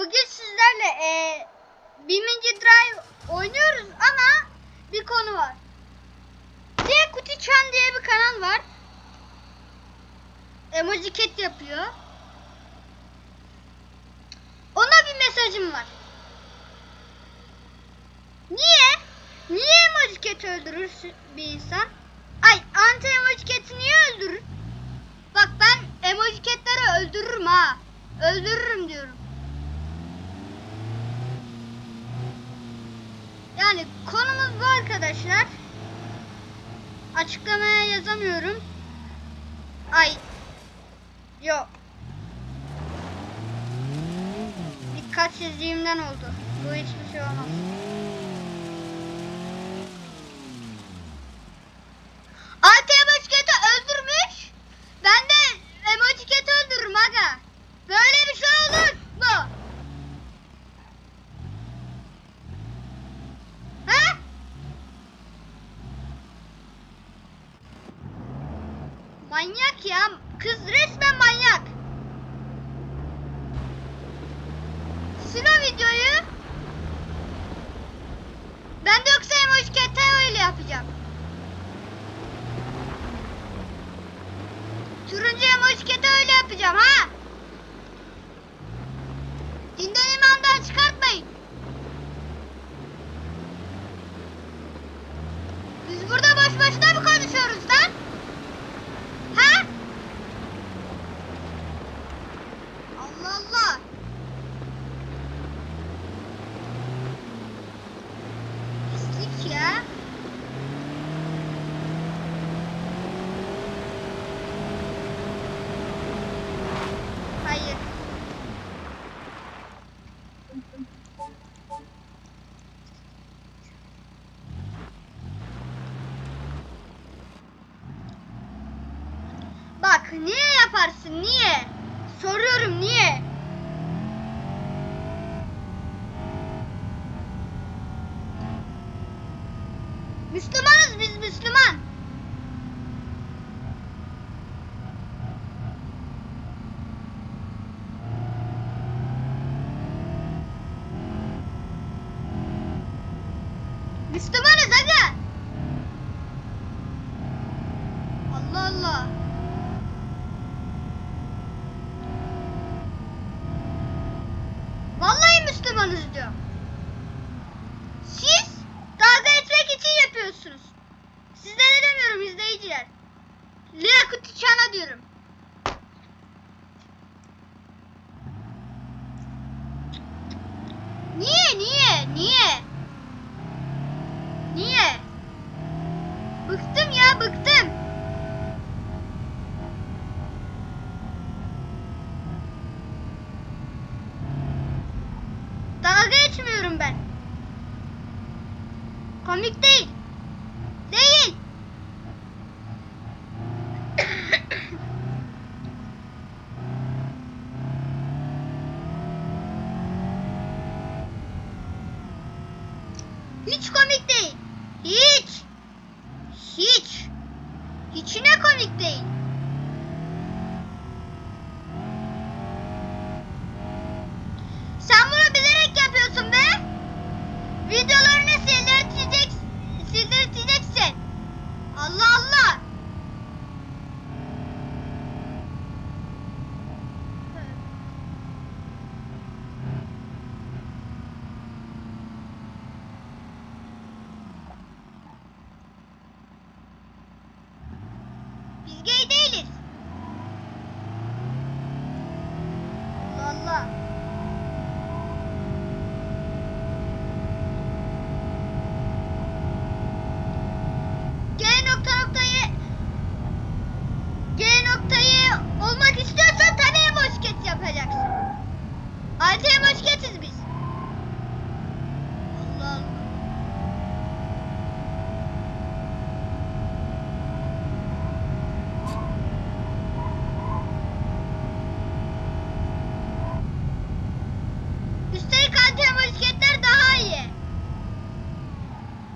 Bugün sizlerle e, BeamNG Drive oynuyoruz ama bir konu var. Diye Kuti Chan diye bir kanal var. Emoji cat yapıyor. Ona bir mesajım var. Niye? Niye emoji cat öldürür bir insan? Ay anti emoji cat'i niye öldürür? Bak ben emoji cat'leri öldürürüm ha. Öldürürüm diyorum. Yani konumuz bu arkadaşlar. Açıklamaya yazamıyorum. Ay. Yok. Dikkatsizliğimden oldu. Bu hiçbir şey olmaz. Anti emoji öldürmüş. Ben de emoji öldürürüm aga. Böyle bir şey olur mu? He? Manyak ya. Kız resmen manyak. Sil o videoyu. Ben de yoksa emoji öyle yapacağım. Turuncu emoji öyle yapacağım ha. Niye yaparsın niye? Soruyorum niye? Müslümanız diyor. Siz dalga etmek için yapıyorsunuz. Sizlere demiyorum izleyiciler. Liyakuti Çan'a diyorum. Niye niye niye? Niye? Bıktım ya bıktım. Dalga geçmiyorum ben. Komik değil. Değil. Hiç komik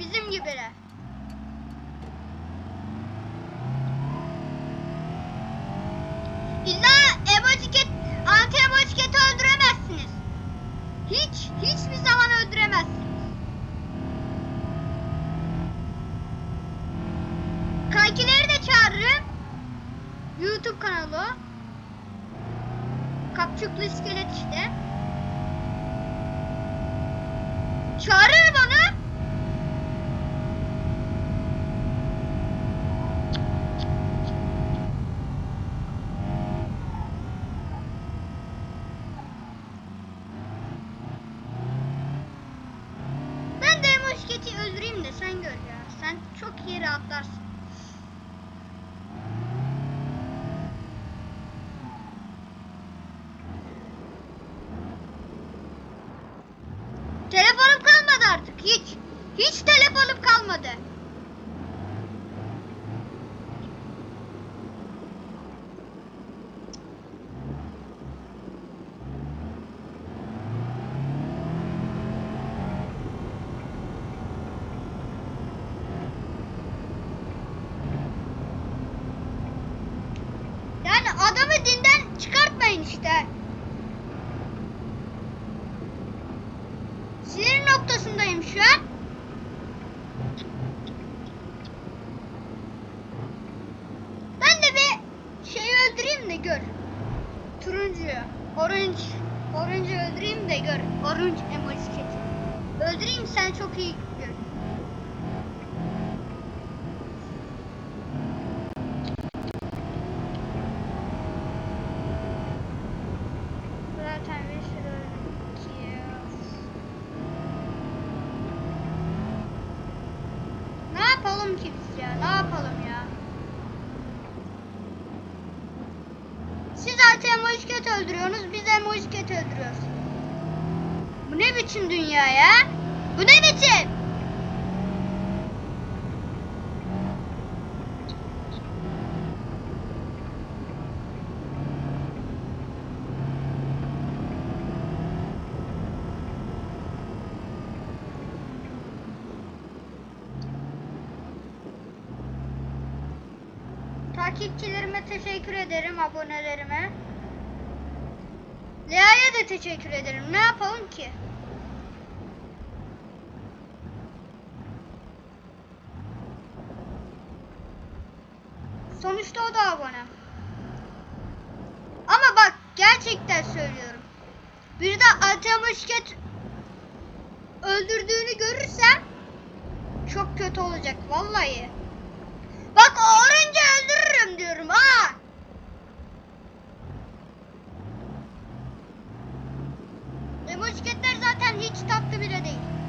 Bizim gibiler. İlla Ebociket, anti Ebociket'i öldüremezsiniz. Hiç, hiçbir zaman öldüremezsiniz. Kankileri de çağırırım. YouTube kanalı Kapçuklu iskelet işte. Çağırırım. Emoşket'i öldüreyim de sen gör ya. Sen çok iyi rahatlarsın. Noktasındayım şu an. Ben de bir şeyi öldüreyim de gör. Turuncuyu. Orange. Orange'ı öldüreyim de gör. Orange emoji Öldüreyim sen çok iyi gör. Zaten bir sürü öldük ki. Ne yapalım ki biz ya? Ne yapalım ya? Siz mojket öldürüyorsunuz, biz de mojket öldürüyoruz. Bu ne biçim dünya ya? Bu ne biçim? Takipçilerime teşekkür ederim, abonelerime. Lea'ya da teşekkür ederim. Ne yapalım ki? Sonuçta o da abone. Ama bak gerçekten söylüyorum. Bir de Atamışket öldürdüğünü görürsem çok kötü olacak vallahi. Bak o orange öldürürüm diyorum ha. Emoşketler zaten hiç tatlı bile değil.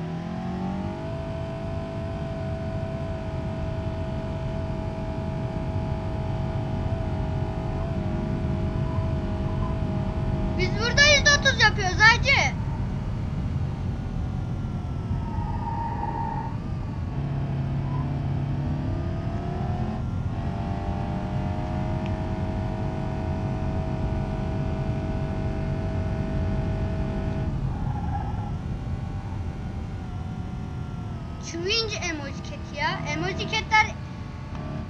Chewinge emoji cat ya. Emoji catler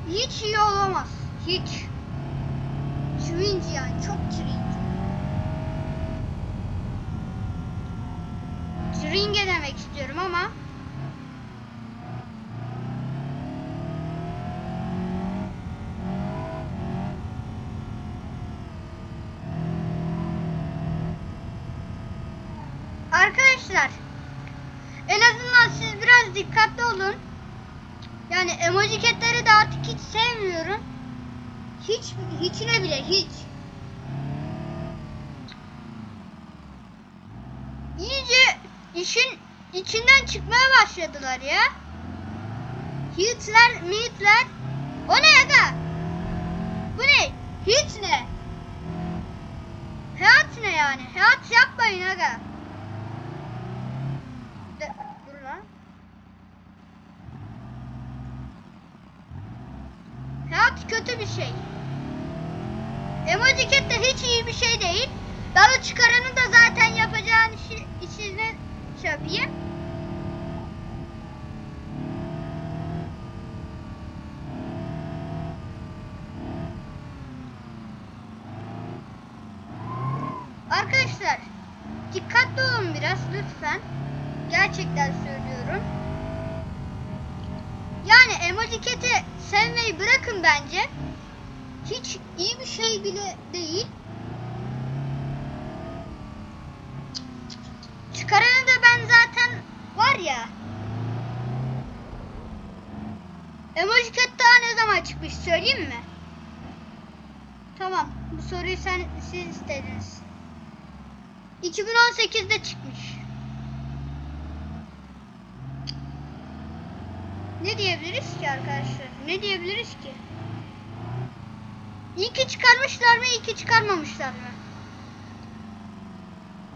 hiç iyi olamaz. Hiç. Chewinge yani çok chewinge. Chewinge demek istiyorum ama Arkadaşlar en azından siz biraz dikkatli olun. Yani emoji catleri de artık hiç sevmiyorum. Hiç, hiçine bile hiç. İyice işin içinden çıkmaya başladılar ya. Hitler, mitler. O ne aga? Bu ne? Hit ne? Hayat ne yani? Hayat yapmayın aga. De, dur lan. Hayat kötü şey. Emoji Cat de hiç iyi bir şey değil. Ben o çıkaranın da zaten yapacağın işi, işini şey yapayım. Arkadaşlar dikkatli olun biraz lütfen. Gerçekten söylüyorum. Yani emoji cat'i sevmeyi bırakın bence. Hiç iyi bir şey bile değil. Çıkaranı da ben zaten var ya. Emoji Cat daha ne zaman çıkmış söyleyeyim mi? Tamam bu soruyu sen siz istediniz. 2018'de çıkmış. Ne diyebiliriz ki arkadaşlar? Ne diyebiliriz ki? İyi ki çıkarmışlar mı, iyi ki çıkarmamışlar mı?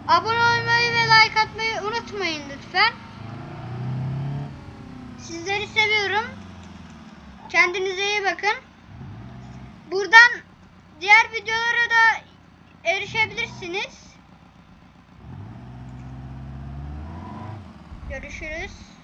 Abone olmayı ve like atmayı unutmayın lütfen. Sizleri seviyorum. Kendinize iyi bakın. Buradan diğer videolara da erişebilirsiniz. Görüşürüz.